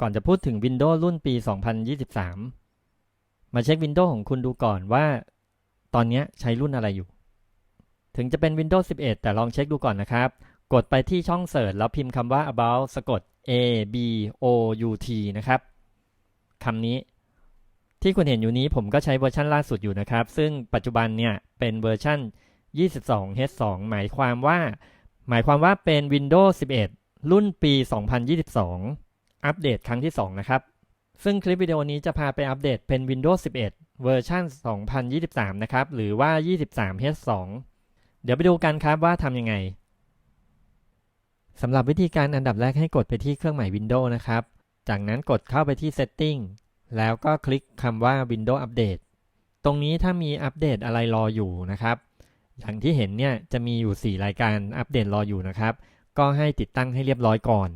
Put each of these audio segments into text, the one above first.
ก่อนจะพูดถึง Windows รุ่นปี 2023 มาเช็ค Windows ของคุณดูก่อนว่า ตอนนี้ใช้รุ่นอะไรอยู่ ถึงจะเป็น Windows 11 แต่ลองเช็คดูก่อนนะครับ กดไปที่ช่องเสิร์ชแล้วพิมพ์คำว่า about สะกด a b o u t นะครับคำนี้ที่คุณเห็นอยู่นี้ผมก็ใช้เวอร์ชันล่าสุดอยู่นะครับ ซึ่งปัจจุบันเนี่ยเป็นเวอร์ชัน 22H2 หมายความว่า หมายความว่าเป็น Windows 11 รุ่นปี 2022 อัปเดตครั้งที่ 2 นะครับ ซึ่งคลิปวิดีโอนี้จะพาไปอัปเดตเป็น Windows 11 เวอร์ชัน2023 นะครับ หรือว่า 23H2 เดี๋ยวไปดูกันครับว่าทำยังไงสำหรับวิธีการอันดับแรกให้กดไปที่เครื่องหมาย Windows นะครับ จากนั้นกดเข้าไปที่ Setting แล้วก็คลิกคำว่า Windows Update ตรงนี้ถ้ามีอัปเดตอะไรรออยู่นะครับ อย่างที่เห็นเนี่ยจะมีอยู่ 4 รายการอัปเดตรออยู่นะครับ ก็ให้ติดตั้งให้เรียบร้อยก่อน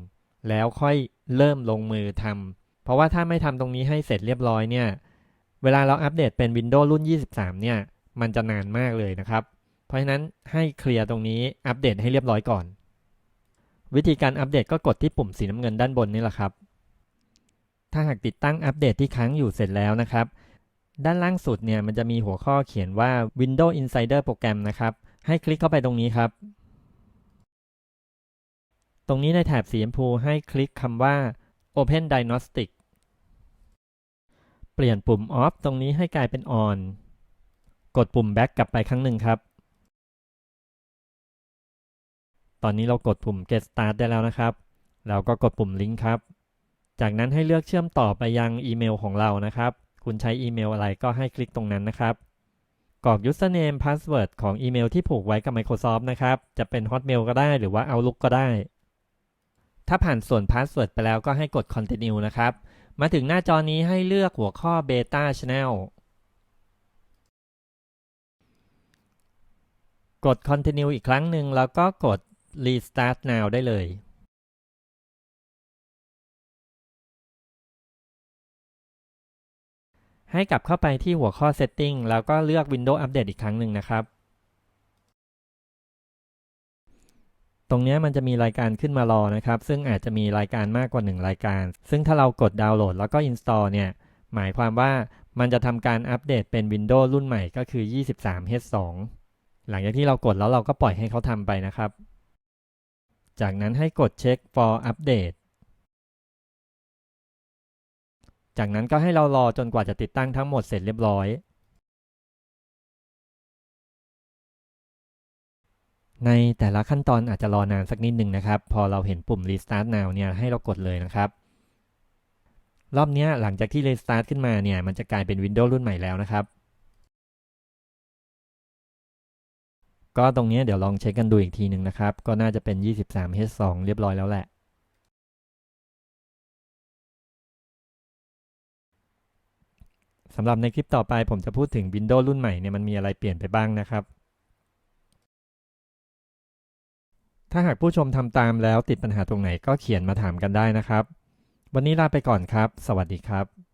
แล้วค่อย เริ่มลงมือทำเพราะว่าถ้าไม่ทำตรงนี้ให้เสร็จเรียบร้อยเนี่ย เวลาเราอัปเดตเป็น Windows รุ่น 23 เนี่ย มันจะนานมากเลยนะครับ เพราะฉะนั้นให้เคลียร์ตรงนี้อัปเดตให้เรียบร้อยก่อน วิธีการอัปเดตก็กดที่ปุ่มสีน้ำเงินด้านบนนี่แหละครับ ถ้าหากติดตั้งอัปเดตที่ค้างอยู่เสร็จแล้วนะครับ ด้านล่างสุดเนี่ยมันจะมีหัวข้อเขียนว่า Windows Insider Program นะครับ ให้คลิกเข้าไปตรงนี้ครับ ตรงนี้ในแถบสีชมพูให้คลิกคำว่า Open Diagnostic เปลี่ยนปุ่ม Off ตรงนี้ให้กลายเป็น On กดปุ่ม Back กลับไปครั้งหนึ่งครับ ตอนนี้เรากดปุ่ม Get Start ได้แล้วนะครับ เราก็กดปุ่ม Link ครับ จากนั้นให้เลือกเชื่อมต่อไปยังอีเมลของเรานะครับ คุณใช้อีเมลอะไรก็ให้คลิกตรงนั้นนะครับ กรอก username password ของอีเมลที่ผูกไว้กับ Microsoft นะครับ จะเป็น Hotmail ก็ได้หรือว่า Outlook ก็ได้ ถ้าผ่านส่วน password ไปแล้วก็ให้กด continue นะครับ มาถึงหน้าจอนี้ให้เลือกหัวข้อ beta channel กด continue อีกครั้งหนึ่งแล้วก็กด restart now ได้เลย ให้กลับเข้าไปที่หัวข้อ setting แล้วก็เลือก Windows Update อีกครั้งหนึ่งนะครับ ตรงนี้มันจะมีรายการขึ้นมารอนะครับ ซึ่งอาจจะมีรายการมากกว่า 1 รายการ ซึ่งถ้าเรากดดาวน์โหลดแล้วก็ install เนี่ย หมายความว่ามันจะทำการอัปเดตเป็น Windows รุ่นใหม่ก็คือ 23H2 หลังจากที่เรากดแล้วเราก็ปล่อยให้เขาทำไปนะครับ จากนั้นให้กดเช็ค for update จากนั้นก็ให้เรารอจนกว่าจะติดตั้งทั้งหมดเสร็จเรียบร้อย ในแต่ละขั้นตอนอาจจะรอนานสักนิดหนึ่งนะครับ พอเราเห็นปุ่ม Restart Now เนี่ยให้เรากดเลยนะครับ รอบนี้หลังจากที่ Restart ขึ้นมาเนี่ยมันจะกลายเป็น Windows รุ่นใหม่แล้วนะครับ ก็ตรงนี้เดี๋ยวลองเช็คกันดูอีกทีหนึ่งนะครับ ก็น่าจะเป็น 23H2 เรียบร้อยแล้วแหละ สำหรับในคลิปต่อไปผมจะพูดถึง Windows รุ่นใหม่เนี่ยมันมีอะไรเปลี่ยนไปบ้างนะครับ ถ้าหากผู้ชมทำตามแล้วติดปัญหาตรงไหนก็เขียนมาถามกันได้นะครับ วันนี้ลาไปก่อนครับ สวัสดีครับ